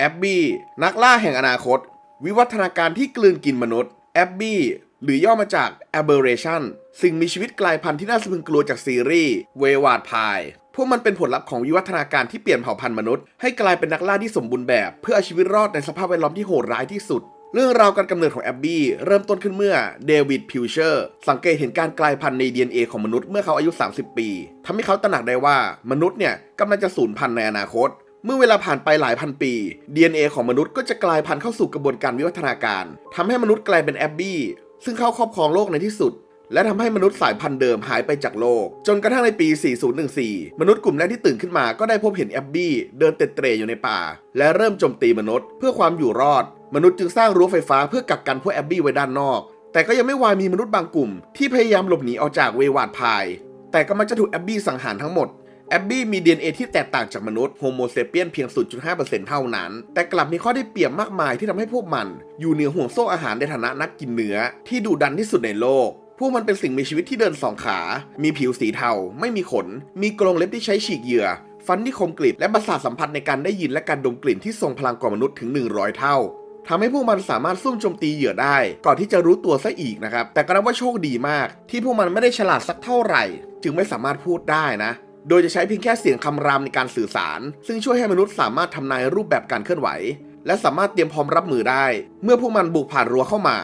แอบบี้นักล่าแห่งอนาคต วิวัฒนาการที่กลืนกินมนุษย์แอบบี้หรือย่อมาจาก aberration สิ่งมีชีวิตกลายพันธุ์ที่น่าสะพรึงกลัวจากซีรีส์เววาดพายพวกมันเป็นผลลัพธ์ของวิวัฒนาการที่เปลี่ยนเผ่าพันธุ์มนุษย์ให้กลายเป็นนักล่าที่สมบูรณ์แบบ เพื่อเอาชีวิตรอดในสภาพแวดล้อมที่โหดร้ายที่สุด เรื่องราวการกำเนิดของแอบบี้เริ่มต้นขึ้นเมื่อเดวิดพิวเชอร์สังเกตเห็นการกลายพันธุ์ใน DNA ของมนุษย์เมื่อเขาอายุ 30 ปีทำให้เขาตระหนักได้ว่ามนุษย์เนี่ยกำลังจะสูญพันธุ์ในอนาคต มื่อเวลาผ่านไปหลายพันปี DNA ของมนุษย์ก็จะกลายพันธุ์เข้าสู่กระบวนการวิวัฒนาการทำให้มนุษย์กลายเป็นแอบบี้ซึ่งเข้าครอบครองโลกในที่สุด และทำให้มนุษย์สายพันธุ์เดิมหายไปจากโลก จนกระทั่งในปี 4014 มนุษย์กลุ่มแรกที่ตื่นขึ้นมาก็ได้พบเห็นแอบบี้เดินเตะเตร่อยู่ในป่า และเริ่มโจมตีมนุษย์ เพื่อความอยู่รอด มนุษย์จึงสร้างรั้วไฟฟ้าเพื่อกักกันพวกแอบบี้ไว้ด้านนอก แต่ก็ยังไม่วายมีมนุษย์บางกลุ่ม ที่พยายามหลบหนีออกจากเววาดพาย แต่ก็มักจะถูกแอบบี้สังหารทั้งหมด แอบบี้มี DNA ที่แตกต่างจากมนุษย์โฮโมเซเปียนเพียง 0.5%เท่านั้น แต่กลับมีข้อได้เปรียบมากมายที่ทำให้พวกมัน อยู่เหนือห่วงโซ่อาหารในฐานะนักกินเนื้อ ที่ดุดันที่สุดในโลก พวกมันเป็นสิ่งมีชีวิตที่เดินสองขา มีผิวสีเทา ไม่มีขน มีกรงเล็บที่ใช้ฉีกเหยื่อ ฟันที่คมกริบและประสาทสัมผัสในการได้ยินและการดมกลิ่นที่ทรงพลังกว่ามนุษย์ถึง 100 เท่าทำให้พวกมันสามารถซุ่มโจมตีเหยื่อได้ ก่อนที่จะรู้ตัวซะอีกนะครับ แต่ก็นับว่าโชคดีมาก ที่พวกมันไม่ได้ฉลาดสักเท่าไหร่ จึงไม่สามารถพูดได้นะ โดยจะใช้เพียงแค่เสียงคำรามในการสื่อสาร ซึ่งช่วยให้มนุษย์สามารถทำนายรูปแบบการเคลื่อนไหว และสามารถเตรียมพร้อมรับมือได้ เมื่อพวกมันบุกผ่านรั้วเข้ามา